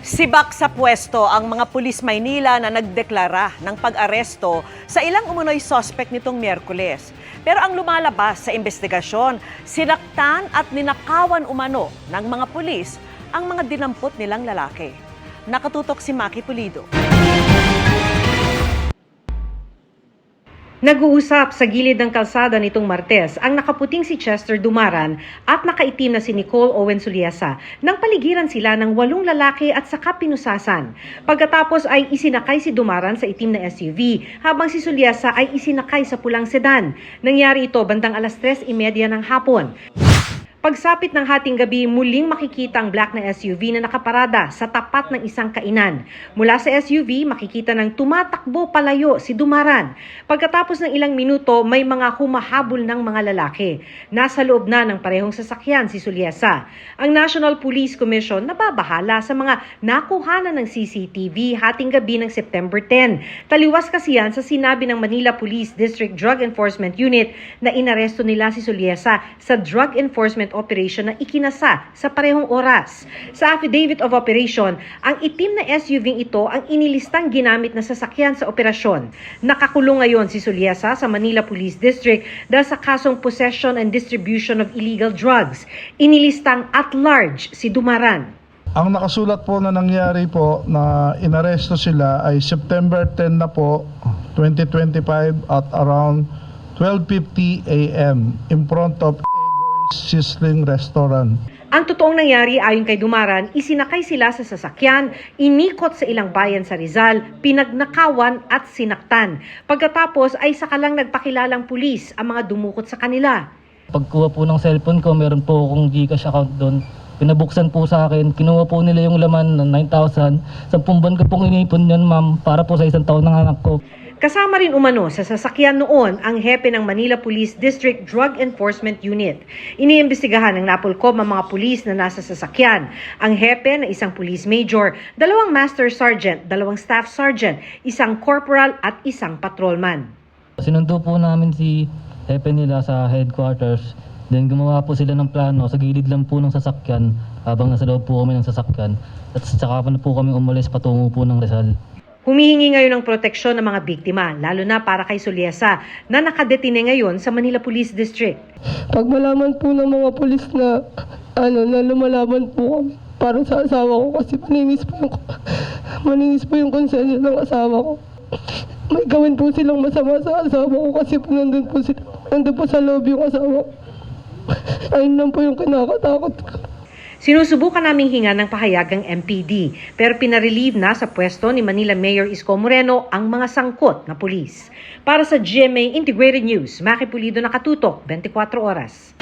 Sibak sa pwesto ang mga pulis Maynila na nagdeklara ng pag-aresto sa ilang umunoy suspect nitong Miyerkules. Pero ang lumalabas sa investigasyon, sinaktan at ninakawan umano ng mga pulis ang mga dinampot nilang lalaki. Nakatutok si Maki Pulido. Nag-uusap sa gilid ng kalsada nitong Martes ang nakaputing si Chester Dumaran at nakaitim na si Nicole Owen Suliasa nang paligiran sila ng walong lalaki at saka pinusasan. Pagkatapos ay isinakay si Dumaran sa itim na SUV habang si Suliasa ay isinakay sa pulang sedan. Nangyari ito bandang alas 3.30 ng hapon. Pagsapit ng hating gabi, muling makikita ang black na SUV na nakaparada sa tapat ng isang kainan. Mula sa SUV, makikita ng tumatakbo palayo si Dumaran. Pagkatapos ng ilang minuto, may mga humahabol ng mga lalaki. Nasa loob na ng parehong sasakyan si Suliesa. Ang National Police Commission nababahala sa mga nakuhanan ng CCTV hating gabi ng September 10. Taliwas kasi yan sa sinabi ng Manila Police District Drug Enforcement Unit na inaresto nila si Suliesa sa drug enforcement operation na ikinasa sa parehong oras. Sa affidavit of operation, ang itim na SUV ito ang inilistang ginamit na sasakyan sa operasyon. Nakakulong ngayon si Suliesa sa Manila Police District dahil sa kasong possession and distribution of illegal drugs. Inilistang at large si Dumaran. Ang nakasulat po na nangyari po na inaresto sila ay September 10 na po, 2025 at around 12.50 a.m. in front of Sizzling Restaurant. Ang totoong nangyari ayon kay Dumaran, isinakay sila sa sasakyan, inikot sa ilang bayan sa Rizal, pinagnakawan at sinaktan. Pagkatapos ay sakalang nagpakilalang pulis ang mga dumukot sa kanila. Pagkuha po ng cellphone ko, meron po akong Gcash account doon. Pinabuksan po sa akin, kinuha po nila yung laman ng 9,000. Sampung buwan ko pong inipon yun, ma'am, para po sa isang taon ng anak ko. Kasama rin umano sa sasakyan noon ang hepe ng Manila Police District Drug Enforcement Unit. Iniimbestigahan ng Napolcom ang mga pulis na nasa sasakyan. Ang hepe na isang police major, dalawang master sergeant, dalawang staff sergeant, isang corporal at isang patrolman. Sinundo po namin si Hepe nila sa headquarters. Then gumawa po sila ng plano sa gilid lang po ng sasakyan habang nasa loob po kami ng sasakyan. At saka na po kami umalis patungo po ng Rizal. Humihingi ngayon ng proteksyon ng mga biktima, lalo na para kay Suliesa na nakadetine ngayon sa Manila Police District. Pag malaman po ng mga pulis na ano na lumalaban po para sa asawa ko kasi maninis po yung maninis po yung konsensya ng asawa ko. May gawin po silang masama sa asawa ko kasi po nandun po sila, nandun po sa loob yung asawa ko. Ayun lang po yung kinakatakot ko. Sinusubukan naming hinga ng pahayagang MPD pero pinarelieve na sa pwesto ni Manila Mayor Isko Moreno ang mga sangkot na pulis. Para sa GMA Integrated News, Maki Pulido nakatutok 24 oras.